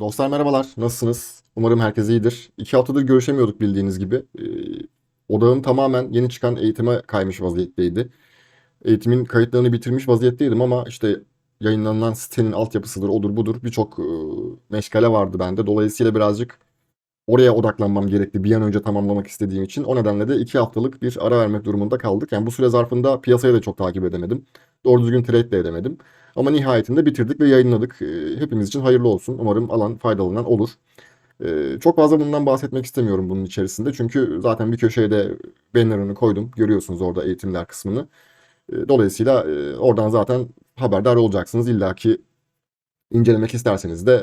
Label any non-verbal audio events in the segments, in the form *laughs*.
Dostlar merhabalar. Nasılsınız? Umarım herkes iyidir. İki haftadır görüşemiyorduk bildiğiniz gibi. Ee, odağım tamamen yeni çıkan eğitime kaymış vaziyetteydi. Eğitimin kayıtlarını bitirmiş vaziyetteydim ama işte yayınlanan sitenin altyapısıdır, odur budur birçok e, meşgale vardı bende. Dolayısıyla birazcık oraya odaklanmam gerekti bir an önce tamamlamak istediğim için. O nedenle de iki haftalık bir ara vermek durumunda kaldık. Yani bu süre zarfında piyasayı da çok takip edemedim. Doğru düzgün trade de edemedim. Ama nihayetinde bitirdik ve yayınladık. Ee, Hepimiz için hayırlı olsun. Umarım alan faydalanan olur. Ee, Çok fazla bundan bahsetmek istemiyorum bunun içerisinde. Çünkü zaten bir köşeye de banner'ını koydum. Görüyorsunuz orada eğitimler kısmını. Ee, Dolayısıyla e, oradan zaten haberdar olacaksınız. İlla ki incelemek isterseniz de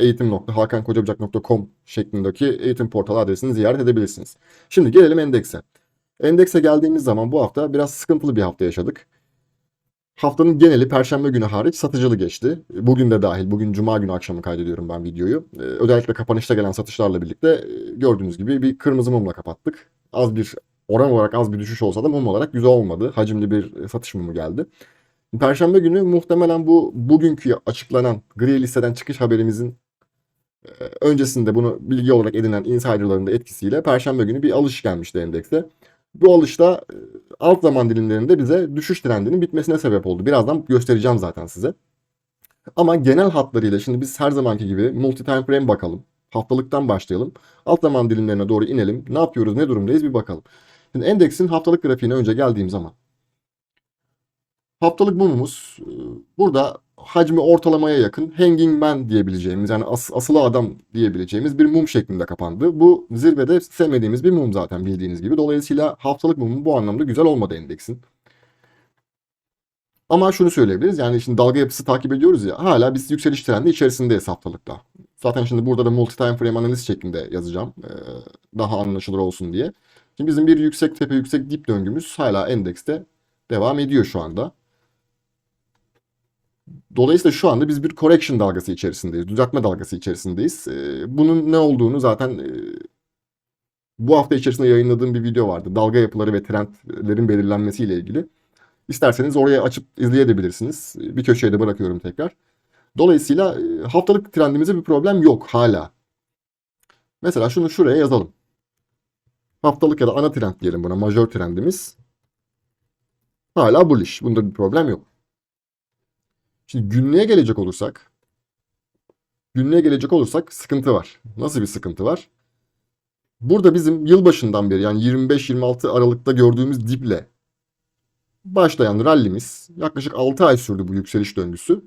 e, eğitim.hakankocabucak.com şeklindeki eğitim portalı adresini ziyaret edebilirsiniz. Şimdi gelelim endekse. Endekse geldiğimiz zaman bu hafta biraz sıkıntılı bir hafta yaşadık. Haftanın geneli Perşembe günü hariç satıcılı geçti. Bugün de dahil. Bugün Cuma günü akşamı kaydediyorum ben videoyu. Ee, özellikle kapanışta gelen satışlarla birlikte e, gördüğünüz gibi bir kırmızı mumla kapattık. Az bir oran olarak az bir düşüş olsa da mum olarak güzel olmadı. Hacimli bir e, satış mumu geldi. Perşembe günü muhtemelen bu bugünkü açıklanan gri listeden çıkış haberimizin e, öncesinde bunu bilgi olarak edinen insiderların da etkisiyle Perşembe günü bir alış gelmişti endekse. Bu alışta e, alt zaman dilimlerinde bize düşüş trendinin bitmesine sebep oldu. Birazdan göstereceğim zaten size. Ama genel hatlarıyla şimdi biz her zamanki gibi multi time frame bakalım. Haftalıktan başlayalım. Alt zaman dilimlerine doğru inelim. Ne yapıyoruz, ne durumdayız bir bakalım. Şimdi endeksin haftalık grafiğine önce geldiğim zaman. Haftalık mumumuz e, burada hacmi ortalamaya yakın hanging man diyebileceğimiz yani as- asılı adam diyebileceğimiz bir mum şeklinde kapandı. Bu zirvede sevmediğimiz bir mum zaten bildiğiniz gibi. Dolayısıyla haftalık mumun bu anlamda güzel olmadı endeksin. Ama şunu söyleyebiliriz yani şimdi dalga yapısı takip ediyoruz ya hala biz yükseliş trendi içerisindeyiz haftalıkta. Zaten şimdi burada da multi time frame analiz şeklinde yazacağım e, daha anlaşılır olsun diye. Şimdi bizim bir yüksek tepe yüksek dip döngümüz hala endekste devam ediyor şu anda. Dolayısıyla şu anda biz bir correction dalgası içerisindeyiz. Düzeltme dalgası içerisindeyiz. Ee, bunun ne olduğunu zaten e, bu hafta içerisinde yayınladığım bir video vardı. Dalga yapıları ve trendlerin belirlenmesiyle ilgili. İsterseniz oraya açıp izleyebilirsiniz. Bir köşeye de bırakıyorum tekrar. Dolayısıyla e, haftalık trendimizde bir problem yok hala. Mesela şunu şuraya yazalım. Haftalık ya da ana trend diyelim buna. Majör trendimiz. Hala bullish. Bunda bir problem yok. Şimdi günlüğe gelecek olursak, günlüğe gelecek olursak sıkıntı var. Nasıl bir sıkıntı var? Burada bizim yılbaşından beri yani 25-26 Aralık'ta gördüğümüz diple başlayan rallimiz yaklaşık 6 ay sürdü bu yükseliş döngüsü.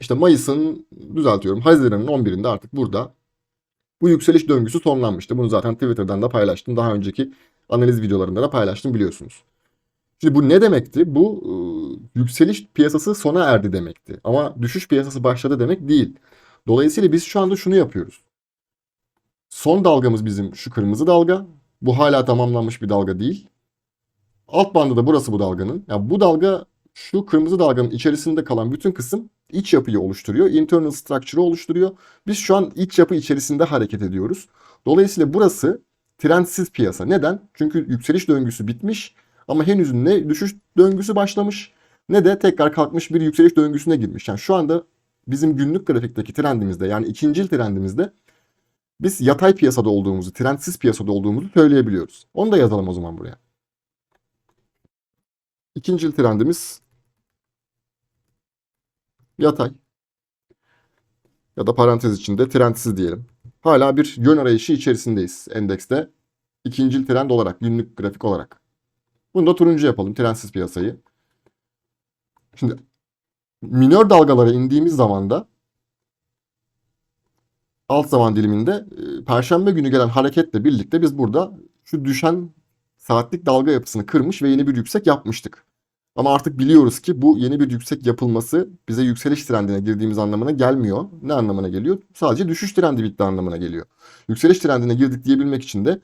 İşte Mayıs'ın düzeltiyorum Haziran'ın 11'inde artık burada bu yükseliş döngüsü sonlanmıştı. Bunu zaten Twitter'dan da paylaştım. Daha önceki analiz videolarında da paylaştım biliyorsunuz. Şimdi bu ne demekti? Bu e, yükseliş piyasası sona erdi demekti. Ama düşüş piyasası başladı demek değil. Dolayısıyla biz şu anda şunu yapıyoruz. Son dalgamız bizim şu kırmızı dalga. Bu hala tamamlanmış bir dalga değil. Alt bandı da burası bu dalganın. Yani bu dalga şu kırmızı dalganın içerisinde kalan bütün kısım iç yapıyı oluşturuyor. Internal structure'ı oluşturuyor. Biz şu an iç yapı içerisinde hareket ediyoruz. Dolayısıyla burası trendsiz piyasa. Neden? Çünkü yükseliş döngüsü bitmiş ama henüz ne düşüş döngüsü başlamış ne de tekrar kalkmış bir yükseliş döngüsüne girmiş. Yani şu anda bizim günlük grafikteki trendimizde yani ikincil trendimizde biz yatay piyasada olduğumuzu, trendsiz piyasada olduğumuzu söyleyebiliyoruz. Onu da yazalım o zaman buraya. İkincil trendimiz yatay ya da parantez içinde trendsiz diyelim. Hala bir yön arayışı içerisindeyiz endekste. İkincil trend olarak, günlük grafik olarak. Bunu da turuncu yapalım, trendsiz piyasayı. Şimdi minör dalgalara indiğimiz zaman da alt zaman diliminde e, perşembe günü gelen hareketle birlikte biz burada şu düşen saatlik dalga yapısını kırmış ve yeni bir yüksek yapmıştık. Ama artık biliyoruz ki bu yeni bir yüksek yapılması bize yükseliş trendine girdiğimiz anlamına gelmiyor. Ne anlamına geliyor? Sadece düşüş trendi bitti anlamına geliyor. Yükseliş trendine girdik diyebilmek için de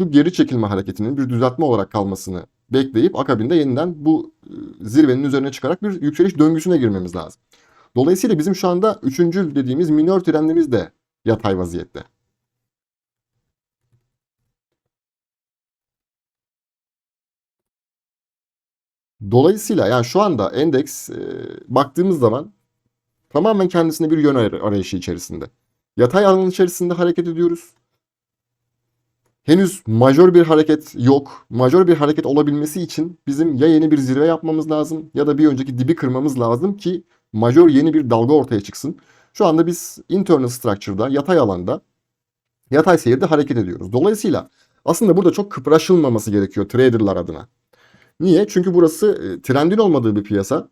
şu geri çekilme hareketinin bir düzeltme olarak kalmasını bekleyip akabinde yeniden bu e, zirvenin üzerine çıkarak bir yükseliş döngüsüne girmemiz lazım. Dolayısıyla bizim şu anda üçüncü dediğimiz minör trendimiz de yatay vaziyette. Dolayısıyla yani şu anda endeks e, baktığımız zaman tamamen kendisine bir yön ar- arayışı içerisinde. Yatay alan içerisinde hareket ediyoruz. Henüz majör bir hareket yok. Majör bir hareket olabilmesi için bizim ya yeni bir zirve yapmamız lazım ya da bir önceki dibi kırmamız lazım ki majör yeni bir dalga ortaya çıksın. Şu anda biz internal structure'da, yatay alanda, yatay seyirde hareket ediyoruz. Dolayısıyla aslında burada çok kıpraşılmaması gerekiyor traderlar adına. Niye? Çünkü burası e, trendin olmadığı bir piyasa.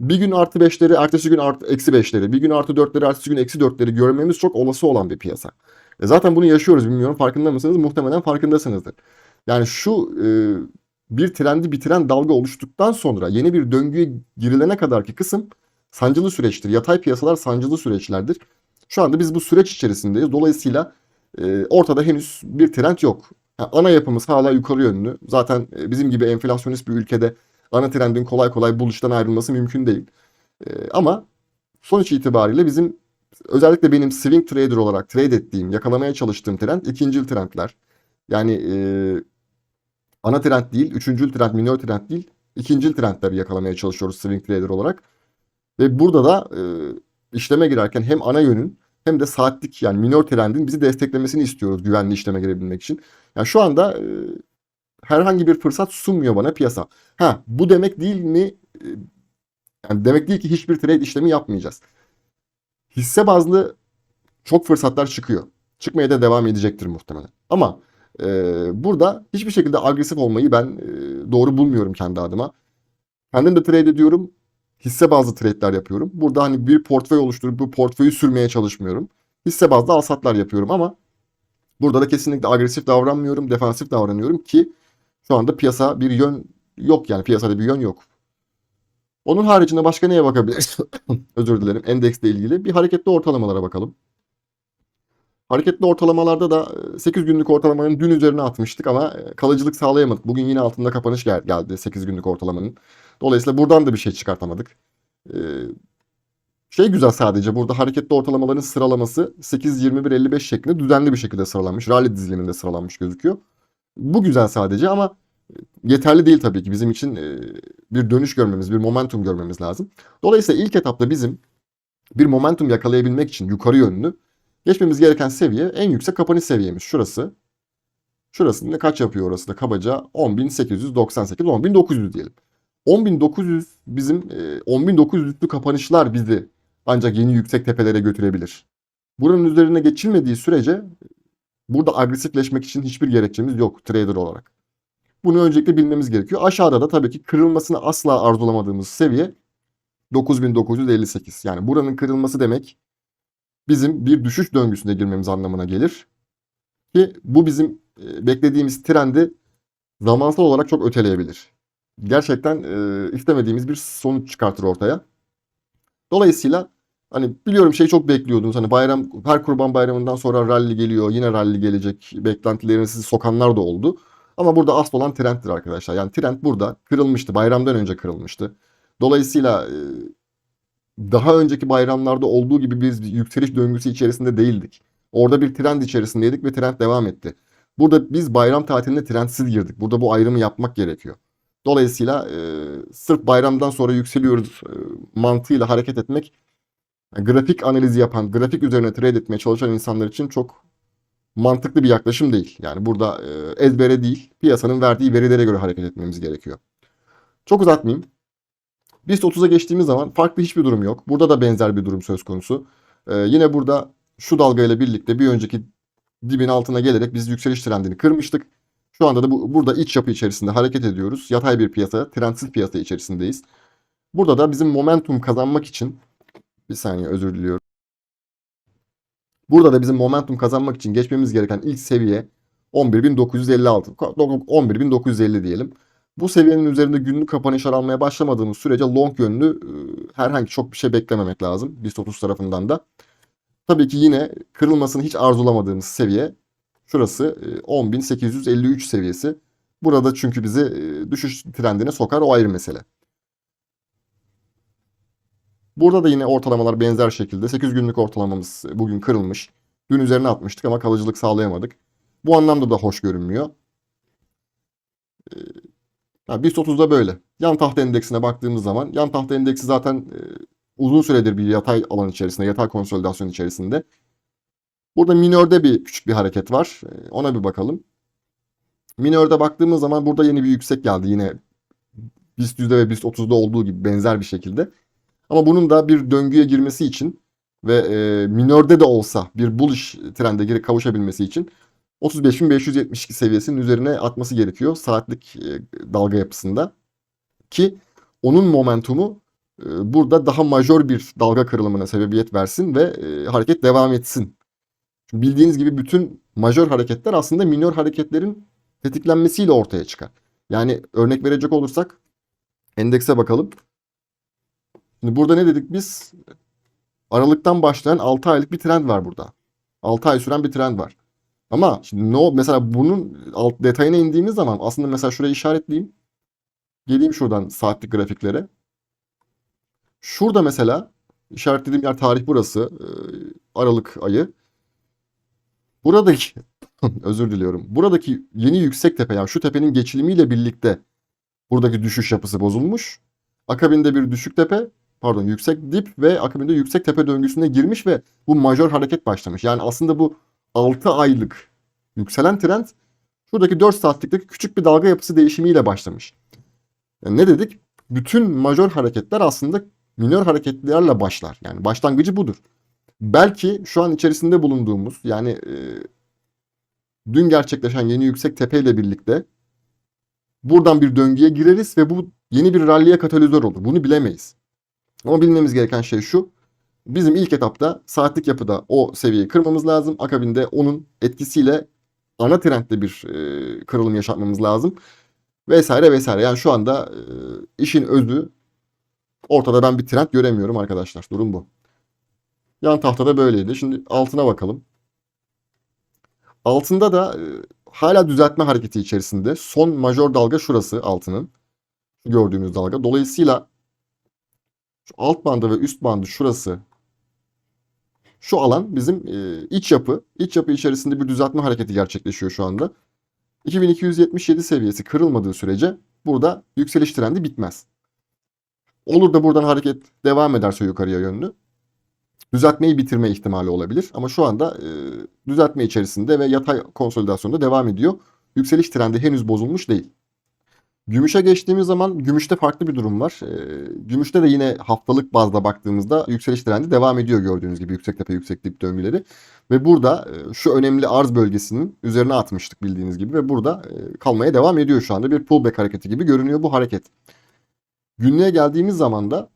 Bir gün artı 5'leri, ertesi gün artı eksi 5'leri, bir gün artı 4'leri, ertesi gün eksi 4'leri görmemiz çok olası olan bir piyasa. E zaten bunu yaşıyoruz bilmiyorum farkında mısınız? Muhtemelen farkındasınızdır. Yani şu e, bir trendi bitiren dalga oluştuktan sonra yeni bir döngüye girilene kadarki kısım sancılı süreçtir. Yatay piyasalar sancılı süreçlerdir. Şu anda biz bu süreç içerisindeyiz. Dolayısıyla e, ortada henüz bir trend yok. Ha, ana yapımız hala yukarı yönlü. Zaten e, bizim gibi enflasyonist bir ülkede ana trendin kolay kolay buluştan ayrılması mümkün değil. E, ama sonuç itibariyle bizim özellikle benim swing trader olarak trade ettiğim, yakalamaya çalıştığım trend ikincil trendler. Yani e, ana trend değil, üçüncül trend, minor trend değil, ikincil trendleri yakalamaya çalışıyoruz swing trader olarak. Ve burada da e, işleme girerken hem ana yönün hem de saatlik yani minor trendin bizi desteklemesini istiyoruz güvenli işleme girebilmek için. Yani şu anda e, herhangi bir fırsat sunmuyor bana piyasa. Ha bu demek değil mi? E, yani demek değil ki hiçbir trade işlemi yapmayacağız. Hisse bazlı çok fırsatlar çıkıyor. Çıkmaya da devam edecektir muhtemelen. Ama e, burada hiçbir şekilde agresif olmayı ben e, doğru bulmuyorum kendi adıma. Kendim de trade ediyorum. Hisse bazlı trade'ler yapıyorum. Burada hani bir portföy oluşturup bu portföyü sürmeye çalışmıyorum. Hisse bazlı alsatlar yapıyorum ama burada da kesinlikle agresif davranmıyorum, defansif davranıyorum ki şu anda piyasa bir yön yok yani piyasada bir yön yok. Onun haricinde başka neye bakabiliriz? *laughs* Özür dilerim. Endeksle ilgili bir hareketli ortalamalara bakalım. Hareketli ortalamalarda da 8 günlük ortalamanın dün üzerine atmıştık ama kalıcılık sağlayamadık. Bugün yine altında kapanış gel geldi 8 günlük ortalamanın. Dolayısıyla buradan da bir şey çıkartamadık. Ee, şey güzel sadece burada hareketli ortalamaların sıralaması 8, 21, 55 şeklinde düzenli bir şekilde sıralanmış. Rally diziliminde sıralanmış gözüküyor. Bu güzel sadece ama yeterli değil tabii ki. Bizim için e, bir dönüş görmemiz, bir momentum görmemiz lazım. Dolayısıyla ilk etapta bizim bir momentum yakalayabilmek için yukarı yönlü geçmemiz gereken seviye en yüksek kapanış seviyemiz. Şurası. Şurası ne kaç yapıyor orası da kabaca 10.898, 10.900 diyelim. 10.900 bizim e, 10.900'lü kapanışlar bizi ancak yeni yüksek tepelere götürebilir. Buranın üzerine geçilmediği sürece burada agresifleşmek için hiçbir gerekçemiz yok trader olarak. Bunu öncelikle bilmemiz gerekiyor. Aşağıda da tabii ki kırılmasını asla arzulamadığımız seviye 9958. Yani buranın kırılması demek bizim bir düşüş döngüsüne girmemiz anlamına gelir. Ki bu bizim e, beklediğimiz trendi zamansal olarak çok öteleyebilir. Gerçekten e, istemediğimiz bir sonuç çıkartır ortaya. Dolayısıyla hani biliyorum şey çok bekliyordunuz. Hani bayram her kurban bayramından sonra rally geliyor. Yine rally gelecek. Beklentilerini sizi sokanlar da oldu. Ama burada asıl olan trenddir arkadaşlar. Yani trend burada kırılmıştı. Bayramdan önce kırılmıştı. Dolayısıyla e, daha önceki bayramlarda olduğu gibi biz yükseliş döngüsü içerisinde değildik. Orada bir trend içerisindeydik ve trend devam etti. Burada biz bayram tatiline trendsiz girdik. Burada bu ayrımı yapmak gerekiyor. Dolayısıyla e, sırf bayramdan sonra yükseliyoruz e, mantığıyla hareket etmek grafik analizi yapan, grafik üzerine trade etmeye çalışan insanlar için çok mantıklı bir yaklaşım değil. Yani burada e, ezbere değil, piyasanın verdiği verilere göre hareket etmemiz gerekiyor. Çok uzatmayayım. BIST 30'a geçtiğimiz zaman farklı hiçbir durum yok. Burada da benzer bir durum söz konusu. E, yine burada şu dalgayla birlikte bir önceki dibin altına gelerek biz yükseliş trendini kırmıştık. Şu anda da bu, burada iç yapı içerisinde hareket ediyoruz. Yatay bir piyasa, trendsiz piyasa içerisindeyiz. Burada da bizim momentum kazanmak için bir saniye özür diliyorum. Burada da bizim momentum kazanmak için geçmemiz gereken ilk seviye 11.956. 11.950 diyelim. Bu seviyenin üzerinde günlük kapanışlar almaya başlamadığımız sürece long yönlü e, herhangi çok bir şey beklememek lazım. BIST 30 tarafından da. Tabii ki yine kırılmasını hiç arzulamadığımız seviye şurası 10.853 seviyesi. Burada çünkü bizi e, düşüş trendine sokar o ayrı mesele. Burada da yine ortalamalar benzer şekilde 8 günlük ortalamamız bugün kırılmış. Dün üzerine atmıştık ama kalıcılık sağlayamadık. Bu anlamda da hoş görünmüyor. Yani BIST 30'da böyle. Yan tahta endeksine baktığımız zaman yan tahta endeksi zaten uzun süredir bir yatay alan içerisinde, yatay konsolidasyon içerisinde. Burada minörde bir küçük bir hareket var. Ee, Ona bir bakalım. Minörde baktığımız zaman burada yeni bir yüksek geldi. Yine BIST yüzde ve BIST 30'da olduğu gibi benzer bir şekilde. Ama bunun da bir döngüye girmesi için ve e, minörde de olsa bir bullish trende geri kavuşabilmesi için 35.572 seviyesinin üzerine atması gerekiyor saatlik e, dalga yapısında. Ki onun momentumu e, burada daha majör bir dalga kırılımına sebebiyet versin ve e, hareket devam etsin. Çünkü bildiğiniz gibi bütün majör hareketler aslında minör hareketlerin tetiklenmesiyle ortaya çıkar. Yani örnek verecek olursak endekse bakalım. Şimdi burada ne dedik biz? Aralıktan başlayan 6 aylık bir trend var burada. 6 ay süren bir trend var. Ama şimdi ne o mesela bunun alt detayına indiğimiz zaman aslında mesela şurayı işaretleyeyim. Geleyim şuradan saatlik grafiklere. Şurada mesela işaretlediğim yer tarih burası. e, Aralık ayı. Buradaki *laughs* özür diliyorum. Buradaki yeni yüksek tepe yani şu tepenin geçilimiyle birlikte buradaki düşüş yapısı bozulmuş. Akabinde bir düşük tepe pardon yüksek dip ve akabinde yüksek tepe döngüsüne girmiş ve bu majör hareket başlamış. Yani aslında bu 6 aylık yükselen trend şuradaki 4 saatlikteki küçük bir dalga yapısı değişimiyle başlamış. Yani ne dedik? Bütün majör hareketler aslında minör hareketlerle başlar. Yani başlangıcı budur. Belki şu an içerisinde bulunduğumuz yani e, dün gerçekleşen yeni yüksek tepe ile birlikte buradan bir döngüye gireriz ve bu yeni bir ralliye katalizör olur. Bunu bilemeyiz. Ama bilmemiz gereken şey şu. Bizim ilk etapta saatlik yapıda o seviyeyi kırmamız lazım. Akabinde onun etkisiyle ana trendde bir e, kırılım yaşatmamız lazım. Vesaire vesaire. Yani şu anda e, işin özü ortada ben bir trend göremiyorum arkadaşlar. Durum bu. Yan tahtada böyleydi. Şimdi altına bakalım. Altında da e, hala düzeltme hareketi içerisinde. Son majör dalga şurası altının. Şu gördüğünüz dalga. Dolayısıyla şu alt bandı ve üst bandı şurası. Şu alan bizim e, iç yapı. İç yapı içerisinde bir düzeltme hareketi gerçekleşiyor şu anda. 2277 seviyesi kırılmadığı sürece burada yükseliş trendi bitmez. Olur da buradan hareket devam ederse yukarıya yönlü düzeltmeyi bitirme ihtimali olabilir. Ama şu anda e, düzeltme içerisinde ve yatay konsolidasyonda devam ediyor. Yükseliş trendi henüz bozulmuş değil. Gümüşe geçtiğimiz zaman gümüşte farklı bir durum var. E, gümüşte de yine haftalık bazda baktığımızda yükseliş trendi devam ediyor gördüğünüz gibi yüksek tepe yüksek dip döngüleri. Ve burada e, şu önemli arz bölgesinin üzerine atmıştık bildiğiniz gibi ve burada e, kalmaya devam ediyor şu anda. Bir pullback hareketi gibi görünüyor bu hareket. Günlüğe geldiğimiz zaman da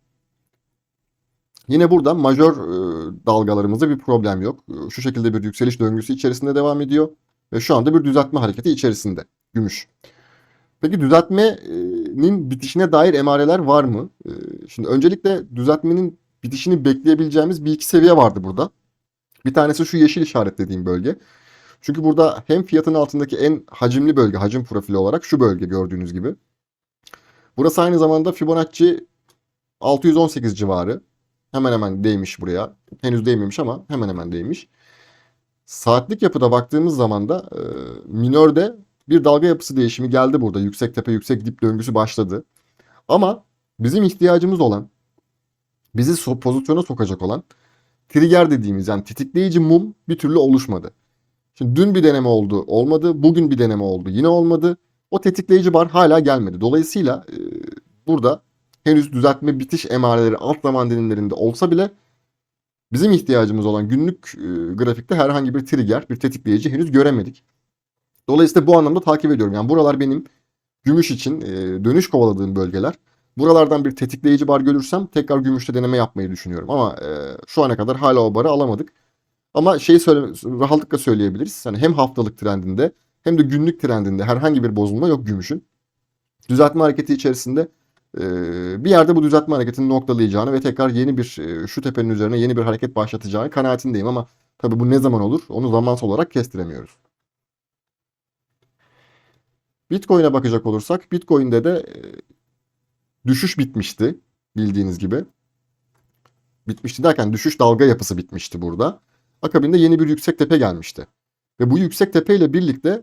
Yine burada majör e, dalgalarımızda bir problem yok. Şu şekilde bir yükseliş döngüsü içerisinde devam ediyor. Ve şu anda bir düzeltme hareketi içerisinde. Gümüş. Peki düzeltmenin bitişine dair emareler var mı? E, Şimdi öncelikle düzeltmenin bitişini bekleyebileceğimiz bir iki seviye vardı burada. Bir tanesi şu yeşil işaretlediğim bölge. Çünkü burada hem fiyatın altındaki en hacimli bölge, hacim profili olarak şu bölge gördüğünüz gibi. Burası aynı zamanda Fibonacci 618 civarı. Hemen hemen değmiş buraya. Henüz değmemiş ama hemen hemen değmiş. Saatlik yapıda baktığımız zaman da e, minörde bir dalga yapısı değişimi geldi burada. Yüksek tepe yüksek dip döngüsü başladı. Ama bizim ihtiyacımız olan, bizi pozisyona sokacak olan trigger dediğimiz yani tetikleyici mum bir türlü oluşmadı. Şimdi dün bir deneme oldu, olmadı. Bugün bir deneme oldu, yine olmadı. O tetikleyici bar hala gelmedi. Dolayısıyla e, burada henüz düzeltme bitiş emareleri alt zaman dilimlerinde olsa bile bizim ihtiyacımız olan günlük e, grafikte herhangi bir trigger, bir tetikleyici henüz göremedik. Dolayısıyla bu anlamda takip ediyorum. Yani buralar benim gümüş için e, dönüş kovaladığım bölgeler. Buralardan bir tetikleyici bar görürsem tekrar gümüşte deneme yapmayı düşünüyorum. Ama e, şu ana kadar hala o barı alamadık. Ama şeyi söyle, rahatlıkla söyleyebiliriz. Yani hem haftalık trendinde hem de günlük trendinde herhangi bir bozulma yok gümüşün. Düzeltme hareketi içerisinde ee, bir yerde bu düzeltme hareketini noktalayacağını ve tekrar yeni bir e, şu tepenin üzerine yeni bir hareket başlatacağını kanaatindeyim ama tabii bu ne zaman olur onu zamansal olarak kestiremiyoruz. Bitcoin'e bakacak olursak Bitcoin'de de e, düşüş bitmişti bildiğiniz gibi. Bitmişti derken düşüş dalga yapısı bitmişti burada. Akabinde yeni bir yüksek tepe gelmişti. Ve bu yüksek tepe ile birlikte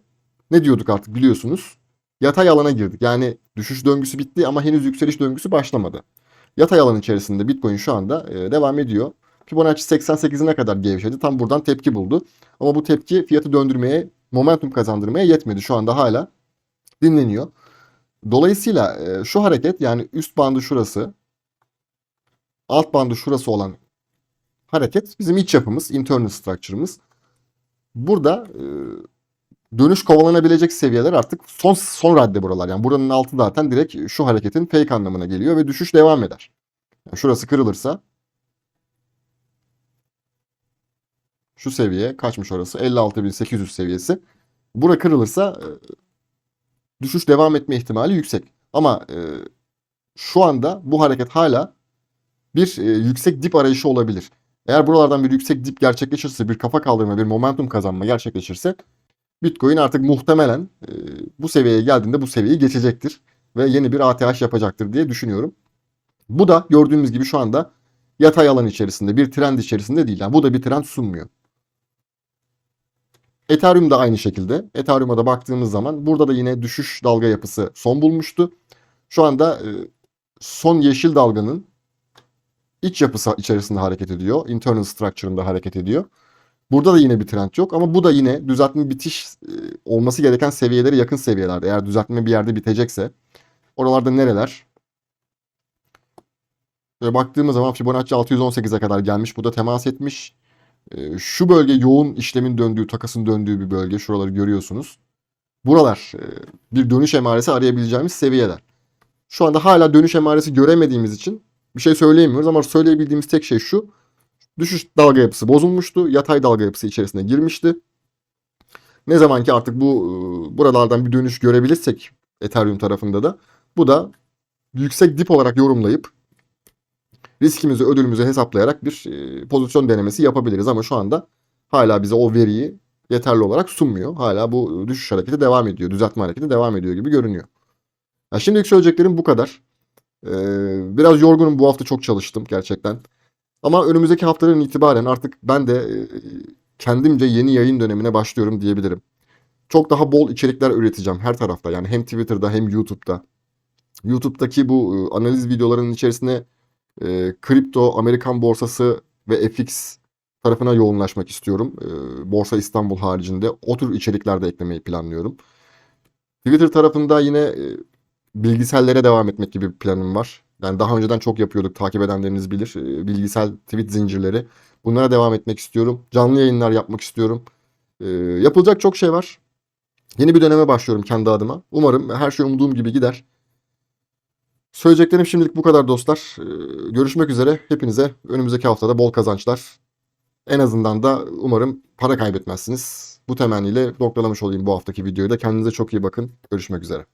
ne diyorduk artık biliyorsunuz yatay alana girdik. Yani düşüş döngüsü bitti ama henüz yükseliş döngüsü başlamadı. Yatay alan içerisinde Bitcoin şu anda e, devam ediyor. Fibonacci 88'ine kadar gevşedi. Tam buradan tepki buldu. Ama bu tepki fiyatı döndürmeye, momentum kazandırmaya yetmedi. Şu anda hala dinleniyor. Dolayısıyla e, şu hareket yani üst bandı şurası, alt bandı şurası olan hareket bizim iç yapımız, internal structure'ımız. Burada e, dönüş kovalanabilecek seviyeler artık son son radde buralar. Yani buranın altı zaten direkt şu hareketin fake anlamına geliyor ve düşüş devam eder. Yani şurası kırılırsa şu seviye kaçmış orası? 56.800 seviyesi. Bura kırılırsa e, düşüş devam etme ihtimali yüksek. Ama e, şu anda bu hareket hala bir e, yüksek dip arayışı olabilir. Eğer buralardan bir yüksek dip gerçekleşirse, bir kafa kaldırma, bir momentum kazanma gerçekleşirse Bitcoin artık muhtemelen e, bu seviyeye geldiğinde bu seviyeyi geçecektir ve yeni bir ATH yapacaktır diye düşünüyorum. Bu da gördüğümüz gibi şu anda yatay alan içerisinde, bir trend içerisinde değil. Yani bu da bir trend sunmuyor. Ethereum da aynı şekilde. Ethereum'a da baktığımız zaman burada da yine düşüş dalga yapısı son bulmuştu. Şu anda e, son yeşil dalganın iç yapısı içerisinde hareket ediyor. Internal structure'ında hareket ediyor. Burada da yine bir trend yok ama bu da yine düzeltme bitiş e, olması gereken seviyelere yakın seviyelerde. Eğer düzeltme bir yerde bitecekse oralarda nereler? Böyle baktığımız zaman Fibonacci 618'e kadar gelmiş. Bu da temas etmiş. E, Şu bölge yoğun işlemin döndüğü, takasın döndüğü bir bölge. Şuraları görüyorsunuz. Buralar e, bir dönüş emaresi arayabileceğimiz seviyeler. Şu anda hala dönüş emaresi göremediğimiz için bir şey söyleyemiyoruz ama söyleyebildiğimiz tek şey şu. Düşüş dalga yapısı bozulmuştu. Yatay dalga yapısı içerisine girmişti. Ne zaman ki artık bu e, buralardan bir dönüş görebilirsek Ethereum tarafında da bu da yüksek dip olarak yorumlayıp riskimizi ödülümüzü hesaplayarak bir e, pozisyon denemesi yapabiliriz ama şu anda hala bize o veriyi yeterli olarak sunmuyor. Hala bu düşüş hareketi devam ediyor. Düzeltme hareketi devam ediyor gibi görünüyor. Ya şimdilik söyleyeceklerim bu kadar. Ee, biraz yorgunum bu hafta çok çalıştım gerçekten. Ama önümüzdeki haftadan itibaren artık ben de e, kendimce yeni yayın dönemine başlıyorum diyebilirim. Çok daha bol içerikler üreteceğim her tarafta. Yani hem Twitter'da hem YouTube'da. YouTube'daki bu e, analiz videolarının içerisine e, kripto, Amerikan borsası ve FX tarafına yoğunlaşmak istiyorum. E, Borsa İstanbul haricinde o tür içerikler de eklemeyi planlıyorum. Twitter tarafında yine e, bilgisellere devam etmek gibi bir planım var. Yani daha önceden çok yapıyorduk. Takip edenleriniz bilir. E, bilgisel tweet zincirleri. Bunlara devam etmek istiyorum. Canlı yayınlar yapmak istiyorum. E, yapılacak çok şey var. Yeni bir döneme başlıyorum kendi adıma. Umarım her şey umduğum gibi gider. Söyleyeceklerim şimdilik bu kadar dostlar. E, görüşmek üzere. Hepinize önümüzdeki haftada bol kazançlar. En azından da umarım para kaybetmezsiniz. Bu temenniyle noktalamış olayım bu haftaki videoyu da. Kendinize çok iyi bakın. Görüşmek üzere.